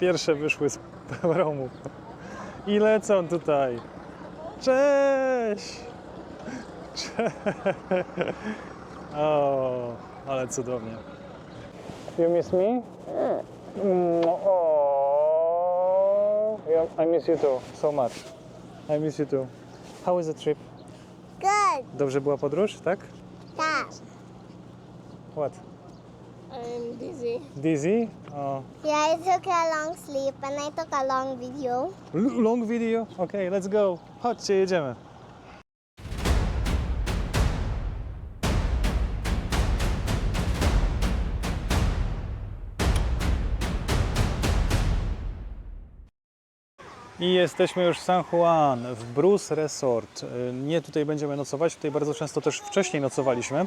Pierwsze wyszły z promu. I lecą tutaj. Cześć! Cześć! O, ale cudownie. You miss me? Mm, oh, yeah, I miss you too, so much. I miss you too. How was the trip? Good. Dobrze była podróż, tak? Tak. What? I'm dizzy. Dizzy? Oh. Yeah, I took a long sleep and I took a long video. L- long video? Okay, let's go. Chodźcie, jedziemy. I jesteśmy już w San Juan, w Bruce Resort. Y, Nie tutaj będziemy nocować, tutaj bardzo często też wcześniej nocowaliśmy.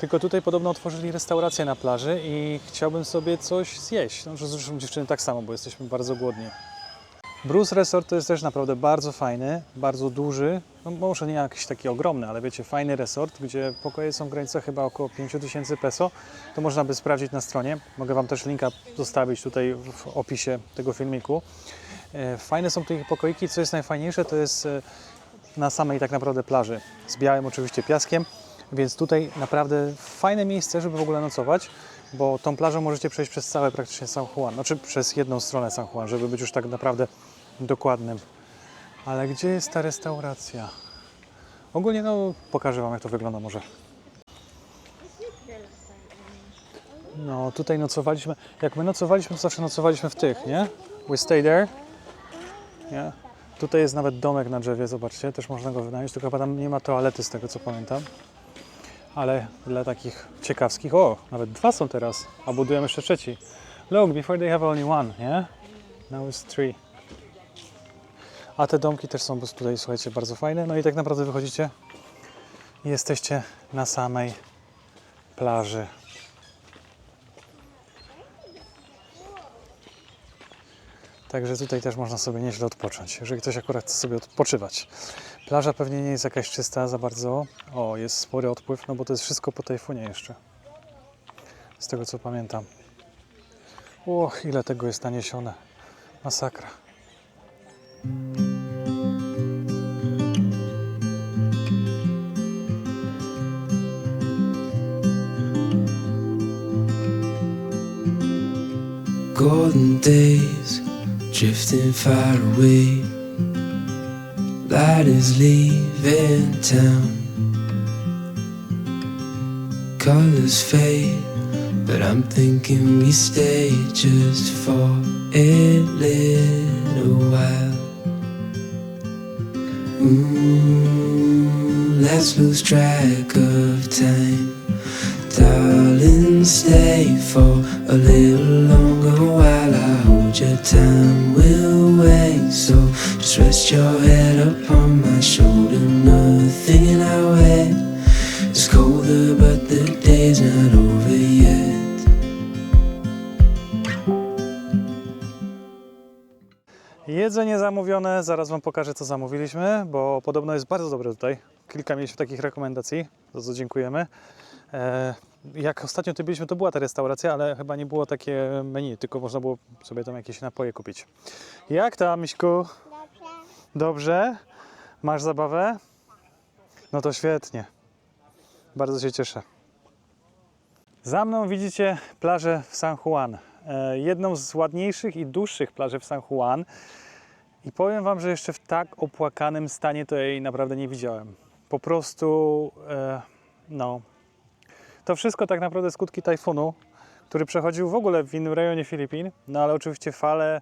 Tylko tutaj podobno otworzyli restaurację na plaży i chciałbym sobie coś zjeść. No, zresztą dziewczyny tak samo, bo jesteśmy bardzo głodni. Bruce Resort to jest też naprawdę bardzo fajny, bardzo duży, no może nie jakiś taki ogromny, ale wiecie, fajny resort, gdzie pokoje są w granicach chyba około 5000 peso. To można by sprawdzić na stronie. Mogę Wam też linka zostawić tutaj w opisie tego filmiku. E, Fajne są te pokoiki, co jest najfajniejsze, to jest e, na samej tak naprawdę plaży, z białym oczywiście piaskiem, więc tutaj naprawdę fajne miejsce, żeby w ogóle nocować, bo tą plażą możecie przejść przez całe praktycznie San Juan, znaczy przez jedną stronę San Juan, żeby być już tak naprawdę dokładnym. Ale gdzie jest ta restauracja? Ogólnie no pokażę Wam jak to wygląda może. No tutaj nocowaliśmy, jak my nocowaliśmy to zawsze nocowaliśmy w tych, nie? We stay there. Nie? Tutaj jest nawet domek na drzewie, zobaczcie, też można go wynająć, tylko chyba tam nie ma toalety z tego co pamiętam. Ale dla takich ciekawskich, o, nawet dwa są teraz, a budują jeszcze trzeci. Look, before they have only one, nie? Now it's three. A te domki też są tutaj, słuchajcie, bardzo fajne. No i tak naprawdę wychodzicie i jesteście na samej plaży. Także tutaj też można sobie nieźle odpocząć, jeżeli ktoś akurat chce sobie odpoczywać. Plaża pewnie nie jest jakaś czysta za bardzo. O, jest spory odpływ, no bo to jest wszystko po tajfunie jeszcze. Z tego co pamiętam. Och, ile tego jest naniesione. Masakra. golden days drifting far away. Light is leaving town. Colors fade, but I'm thinking we stay just for a little while. Ooh, let's lose track of time. Darling, stay for a little longer while I hold your time. We'll wait, so just rest your head upon my shoulder. Nothing in our way is colder, but the day's not over yet. Jedzenie zamówione, zaraz Wam pokażę co zamówiliśmy, bo podobno jest bardzo dobre tutaj. Kilka mieliśmy takich rekomendacji, za co dziękujemy. Jak ostatnio tu byliśmy, to była ta restauracja, ale chyba nie było takie menu, tylko można było sobie tam jakieś napoje kupić. Jak tam, Miśku? Dobrze. Dobrze? Masz zabawę? No to świetnie. Bardzo się cieszę. Za mną widzicie plażę w San Juan. E, Jedną z ładniejszych i dłuższych plaży w San Juan. I powiem Wam, że jeszcze w tak opłakanym stanie to jej naprawdę nie widziałem. Po prostu, e, no. To wszystko tak naprawdę skutki tajfunu, który przechodził w ogóle w innym rejonie Filipin. No ale oczywiście fale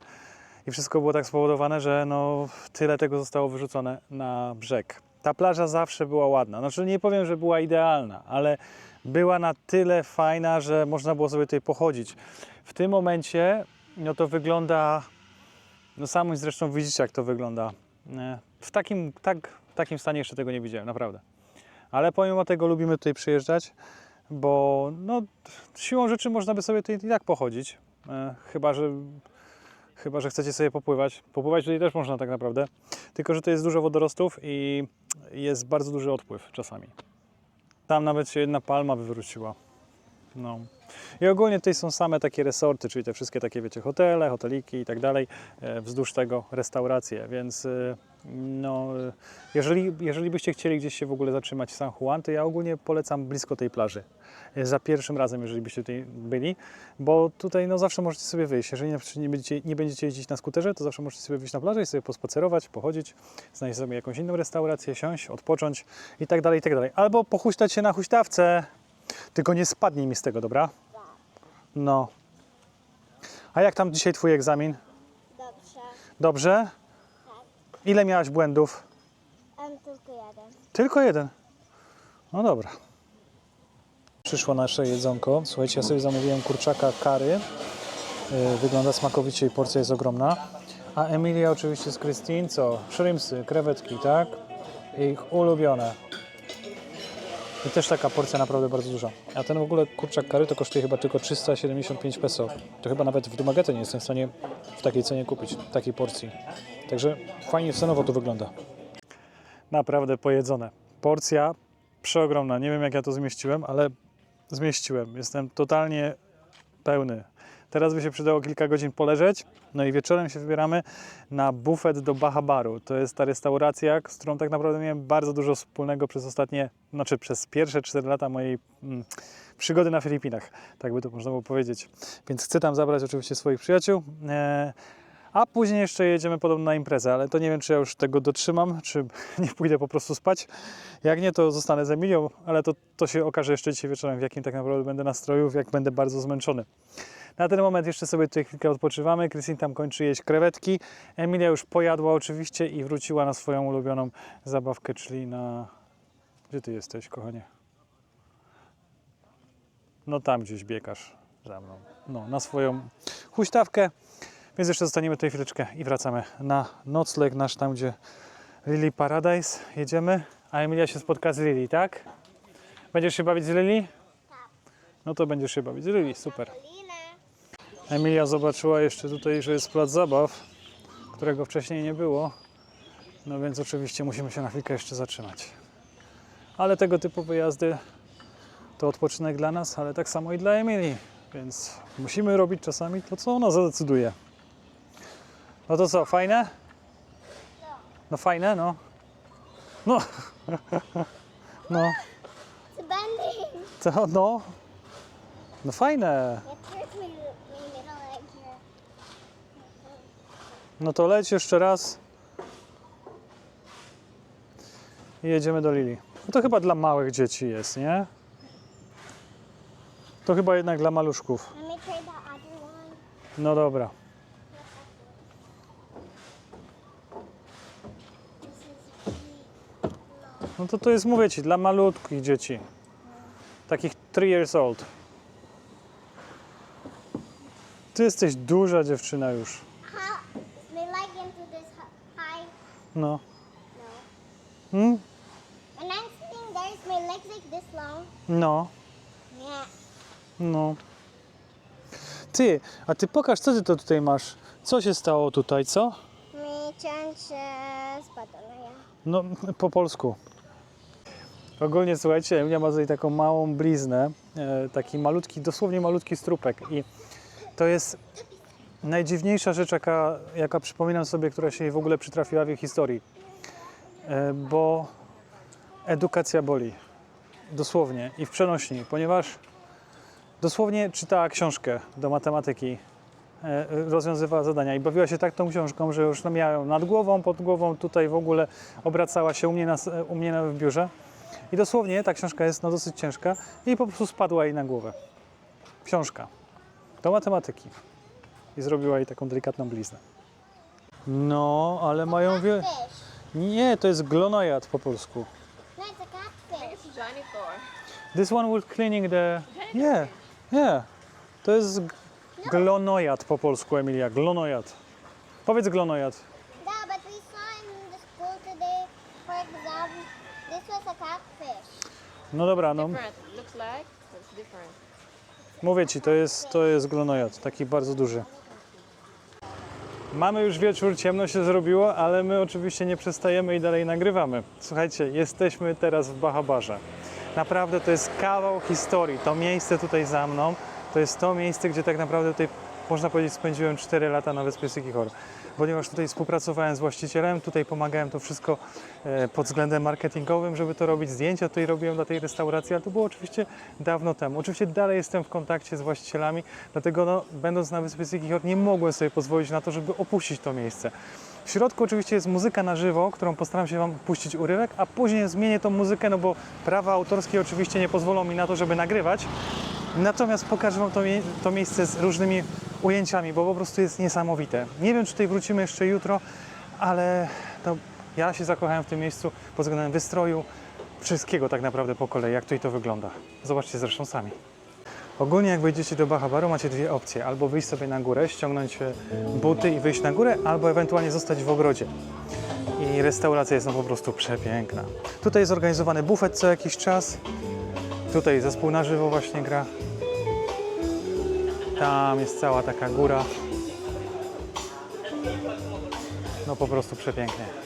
i wszystko było tak spowodowane, że no, tyle tego zostało wyrzucone na brzeg. Ta plaża zawsze była ładna. Znaczy nie powiem, że była idealna, ale była na tyle fajna, że można było sobie tutaj pochodzić. W tym momencie no to wygląda, no sami zresztą widzicie jak to wygląda. W takim, tak, takim stanie jeszcze tego nie widziałem, naprawdę. Ale pomimo tego lubimy tutaj przyjeżdżać, bo no, siłą rzeczy można by sobie tutaj i tak pochodzić. E, chyba, że Chyba, że chcecie sobie popływać. Popływać tutaj też można tak naprawdę. Tylko, że to jest dużo wodorostów i jest bardzo duży odpływ czasami. Tam nawet się jedna palma wywróciła. No. I ogólnie tutaj są same takie resorty, czyli te wszystkie takie, wiecie, hotele, hoteliki i tak dalej, e, wzdłuż tego restauracje, więc e, no, jeżeli, jeżeli byście chcieli gdzieś się w ogóle zatrzymać w San Juan, to ja ogólnie polecam blisko tej plaży. Za pierwszym razem, jeżeli byście tutaj byli, bo tutaj no, zawsze możecie sobie wyjść. Jeżeli na przykład nie będziecie, nie będziecie jeździć na skuterze, to zawsze możecie sobie wyjść na plażę i sobie pospacerować, pochodzić, znaleźć sobie jakąś inną restaurację, siąść, odpocząć i tak dalej, i tak dalej. Albo pochuśtać się na huśtawce, tylko nie spadnij mi z tego, dobra? No. A jak tam dzisiaj twój egzamin? Dobrze. Dobrze? Ile miałaś błędów? Am tylko jeden. Tylko jeden. No dobra. Przyszło nasze jedzonko. Słuchajcie, ja sobie zamówiłem kurczaka kary. Yy, Wygląda smakowicie i porcja jest ogromna. A Emilia oczywiście z Christine, co? Shrimpsy, krewetki, tak? Ich ulubione. I też taka porcja naprawdę bardzo duża. A ten w ogóle kurczak kary to kosztuje chyba tylko 375 peso. To chyba nawet w Dumagetę nie jestem w stanie w takiej cenie kupić, takiej porcji. Także fajnie cenowo to wygląda naprawdę pojedzone. Porcja przeogromna. Nie wiem, jak ja to zmieściłem, ale zmieściłem. Jestem totalnie pełny. Teraz by się przydało kilka godzin poleżeć. No i wieczorem się wybieramy na bufet do Bahabaru. To jest ta restauracja, z którą tak naprawdę miałem bardzo dużo wspólnego przez ostatnie, znaczy przez pierwsze 4 lata mojej mm, przygody na Filipinach. Tak by to można było powiedzieć. Więc chcę tam zabrać oczywiście swoich przyjaciół. E, a później jeszcze jedziemy podobno na imprezę, ale to nie wiem, czy ja już tego dotrzymam, czy nie pójdę po prostu spać. Jak nie, to zostanę z Emilią, ale to, to się okaże jeszcze dzisiaj wieczorem, w jakim tak naprawdę będę nastroju, jak będę bardzo zmęczony. Na ten moment jeszcze sobie tutaj chwilkę odpoczywamy. Christine tam kończy jeść krewetki. Emilia już pojadła oczywiście i wróciła na swoją ulubioną zabawkę, czyli na... Gdzie ty jesteś, kochanie? No tam gdzieś biegasz za mną. No, na swoją huśtawkę. Więc jeszcze zostaniemy tutaj chwileczkę i wracamy na nocleg nasz tam, gdzie Lily Paradise jedziemy. A Emilia się spotka z Lily, tak? Będziesz się bawić z Lily? No to będziesz się bawić z Lily, super. Emilia zobaczyła jeszcze tutaj, że jest plac zabaw, którego wcześniej nie było. No więc oczywiście musimy się na chwilkę jeszcze zatrzymać. Ale tego typu wyjazdy to odpoczynek dla nas, ale tak samo i dla Emilii. Więc musimy robić czasami to, co ona zadecyduje. No to co, fajne? No fajne, no. No. No, to no. No fajne. No to leć jeszcze raz. I jedziemy do Lili. No to chyba dla małych dzieci jest, nie? To chyba jednak dla maluszków. No dobra. This is really No to to jest, mówię ci, dla malutkich dzieci. Takich 3 years old. Ty jesteś duża dziewczyna już. No. No. Hmm? When I'm sitting there, is my legs like this long? No. Yeah. No. Ty, a ty pokaż, co ty to tutaj masz? Co się stało tutaj, co? Mi ciąć spadła, ja. No, po polsku. Ogólnie słuchajcie, Emilia ma tutaj taką małą bliznę, e, taki malutki, dosłownie malutki strupek i to jest najdziwniejsza rzecz, jaka, jaka przypominam sobie, która się jej w ogóle przytrafiła w jej historii. E, bo edukacja boli. Dosłownie i w przenośni, ponieważ dosłownie czytała książkę do matematyki, e, rozwiązywała zadania i bawiła się tak tą książką, że już no miała ją nad głową, pod głową, tutaj w ogóle obracała się u mnie, na, u mnie na, w biurze. I dosłownie ta książka jest no, dosyć ciężka i po prostu spadła jej na głowę. Książka do matematyki. I zrobiła jej taką delikatną bliznę. No, ale mają wie... Fish. Nie, to jest glonojad po polsku. No. This one was cleaning the... Yeah, yeah. To jest g- glonojad po polsku, Emilia. Glonojad. Powiedz glonojad. Yeah, but we saw in the school today, for exam, this was a catfish. No dobra, no Different. Looks like, but it's different. mówię ci, to jest, to jest glonojad, taki bardzo duży. Mamy już wieczór, ciemno się zrobiło, ale my oczywiście nie przestajemy i dalej nagrywamy. Słuchajcie, jesteśmy teraz w Bahabarze. Naprawdę to jest kawał historii. To miejsce tutaj za mną, to jest to miejsce, gdzie tak naprawdę tutaj, można powiedzieć, spędziłem 4 lata na Wyspie Sykichor. Ponieważ tutaj współpracowałem z właścicielem, tutaj pomagałem to wszystko e, pod względem marketingowym, żeby to robić. Zdjęcia tutaj robiłem dla tej restauracji, ale to było oczywiście dawno temu. Oczywiście dalej jestem w kontakcie z właścicielami, dlatego no, będąc na Wyspie Sykichor nie mogłem sobie pozwolić na to, żeby opuścić to miejsce. W środku oczywiście jest muzyka na żywo, którą postaram się Wam puścić urywek, a później zmienię tą muzykę, no bo prawa autorskie oczywiście nie pozwolą mi na to, żeby nagrywać. Natomiast pokażę Wam to, mie- to miejsce z różnymi ujęciami, bo po prostu jest niesamowite. Nie wiem, czy tutaj wrócimy jeszcze jutro, ale ja się zakochałem w tym miejscu pod względem wystroju, wszystkiego tak naprawdę po kolei, jak tutaj to wygląda. Zobaczcie zresztą sami. Ogólnie jak wejdziecie do Bahabaru macie dwie opcje. Albo wyjść sobie na górę, ściągnąć e, buty i wyjść na górę, albo ewentualnie zostać w ogrodzie. I restauracja jest no po prostu przepiękna. Tutaj jest organizowany bufet co jakiś czas. Tutaj zespół na żywo właśnie gra. Tam jest cała taka góra. No po prostu przepięknie.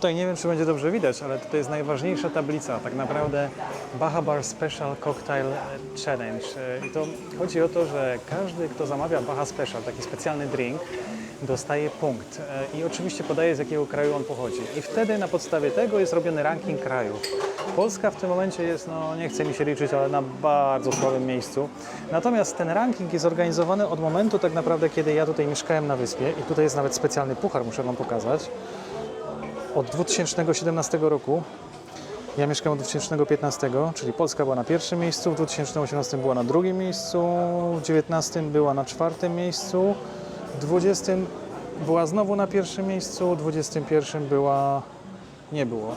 Tutaj nie wiem, czy będzie dobrze widać, ale tutaj jest najważniejsza tablica, tak naprawdę Baha Bar Special Cocktail Challenge. I to chodzi o to, że każdy, kto zamawia Baha Special, taki specjalny drink, dostaje punkt. I oczywiście podaje, z jakiego kraju on pochodzi. I wtedy na podstawie tego jest robiony ranking krajów. Polska w tym momencie jest, no nie chcę mi się liczyć, ale na bardzo słabym miejscu. Natomiast ten ranking jest organizowany od momentu tak naprawdę, kiedy ja tutaj mieszkałem na wyspie i tutaj jest nawet specjalny puchar, muszę Wam pokazać od 2017 roku. Ja mieszkam od 2015, czyli Polska była na pierwszym miejscu, w 2018 była na drugim miejscu, w 2019 była na czwartym miejscu, w 2020 była znowu na pierwszym miejscu, w 2021 była nie było.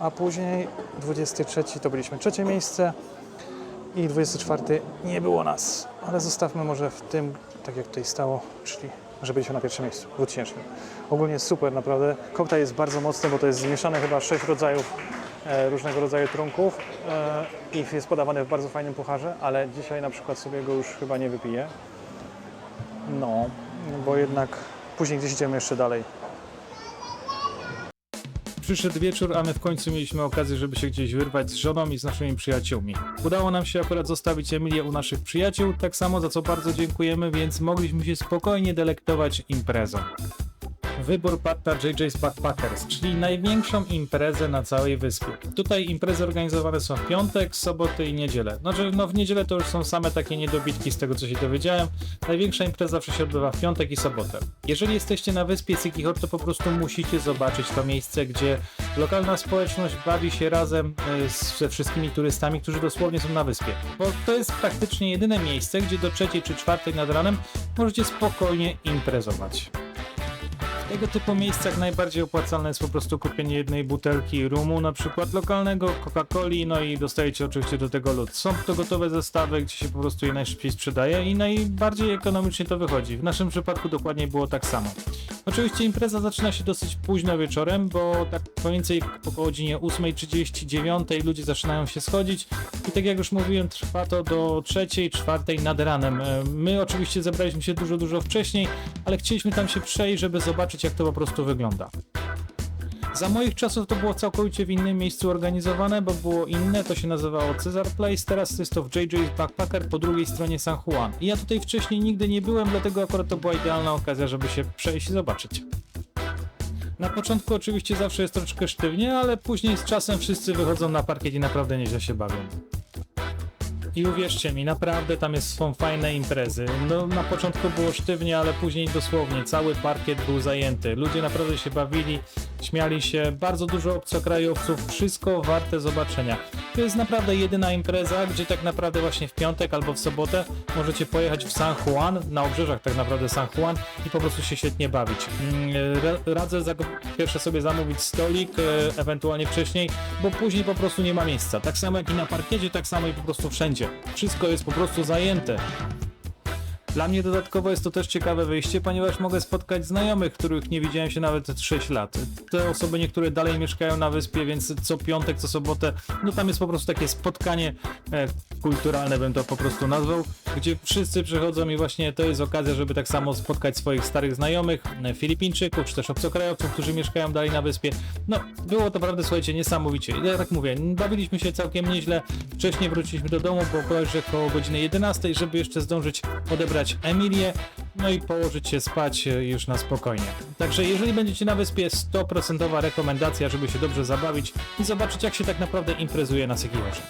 A później 23 to byliśmy trzecie miejsce i 24 nie było nas. Ale zostawmy może w tym, tak jak tutaj stało, czyli że byliśmy na pierwszym miejscu, 2000. Ogólnie jest super, naprawdę. Koktajl jest bardzo mocny, bo to jest zmieszane chyba sześć rodzajów e, różnego rodzaju trunków e, i jest podawany w bardzo fajnym pucharze, ale dzisiaj na przykład sobie go już chyba nie wypiję. No, bo jednak później gdzieś idziemy jeszcze dalej. Przyszedł wieczór, a my w końcu mieliśmy okazję, żeby się gdzieś wyrwać z żoną i z naszymi przyjaciółmi. Udało nam się akurat zostawić Emilię u naszych przyjaciół, tak samo za co bardzo dziękujemy, więc mogliśmy się spokojnie delektować imprezą. Wybór padł na JJ's Backpackers, czyli największą imprezę na całej wyspie. Tutaj imprezy organizowane są w piątek, soboty i niedzielę. Znaczy, no w niedzielę to już są same takie niedobitki z tego, co się dowiedziałem. Największa impreza zawsze się odbywa w piątek i sobotę. Jeżeli jesteście na wyspie Sikihor, to po prostu musicie zobaczyć to miejsce, gdzie lokalna społeczność bawi się razem e, ze wszystkimi turystami, którzy dosłownie są na wyspie. Bo to jest praktycznie jedyne miejsce, gdzie do trzeciej czy czwartej nad ranem możecie spokojnie imprezować. Tego typu miejscach najbardziej opłacalne jest po prostu kupienie jednej butelki rumu, na przykład lokalnego, Coca-Coli, no i dostajecie oczywiście do tego lód. Są to gotowe zestawy, gdzie się po prostu je najszybciej sprzedaje i najbardziej ekonomicznie to wychodzi. W naszym przypadku dokładnie było tak samo. Oczywiście impreza zaczyna się dosyć późno wieczorem, bo tak mniej więcej po godzinie 8.30, 9.00 ludzie zaczynają się schodzić i tak jak już mówiłem, trwa to do 3.00, 4.00 nad ranem. E, My oczywiście zebraliśmy się dużo, dużo wcześniej, ale chcieliśmy tam się przejść, żeby zobaczyć jak to po prostu wygląda. Za moich czasów to było całkowicie w innym miejscu organizowane, bo było inne, to się nazywało Cesar Place, teraz jest to w JJ's Backpacker po drugiej stronie San Juan. I ja tutaj wcześniej nigdy nie byłem, dlatego akurat to była idealna okazja, żeby się przejść i zobaczyć. Na początku oczywiście zawsze jest troszeczkę sztywnie, ale później z czasem wszyscy wychodzą na parkiet i naprawdę nieźle się bawią. I uwierzcie mi, naprawdę tam jest, są fajne imprezy. No na początku było sztywnie, ale później dosłownie cały parkiet był zajęty. Ludzie naprawdę się bawili, śmiali się, bardzo dużo obcokrajowców, wszystko warte zobaczenia. To jest naprawdę jedyna impreza, gdzie tak naprawdę właśnie w piątek albo w sobotę możecie pojechać w San Juan, na obrzeżach tak naprawdę San Juan i po prostu się świetnie bawić. Mm, ra- Radzę pierwsze sobie zamówić stolik, e, ewentualnie wcześniej, bo później po prostu nie ma miejsca. Tak samo jak i na parkiecie, tak samo i po prostu wszędzie. Wszystko jest po prostu zajęte. Dla mnie dodatkowo jest to też ciekawe wyjście, ponieważ mogę spotkać znajomych, których nie widziałem się nawet 6 lat. Te osoby niektóre dalej mieszkają na wyspie, więc co piątek, co sobotę, no tam jest po prostu takie spotkanie e, kulturalne, bym to po prostu nazwał, gdzie wszyscy przychodzą i właśnie to jest okazja, żeby tak samo spotkać swoich starych znajomych, e, Filipińczyków, czy też obcokrajowców, którzy mieszkają dalej na wyspie. No, było to naprawdę, słuchajcie, niesamowicie. Ja tak mówię, bawiliśmy się całkiem nieźle. Wcześniej wróciliśmy do domu, bo bodajże około godziny 11, żeby jeszcze zdążyć odebrać Emilię, no i położyć się spać e, już na spokojnie. Także jeżeli będziecie na wyspie, 100% rekomendacja, żeby się dobrze zabawić i zobaczyć, jak się tak naprawdę imprezuje na Sekihorze.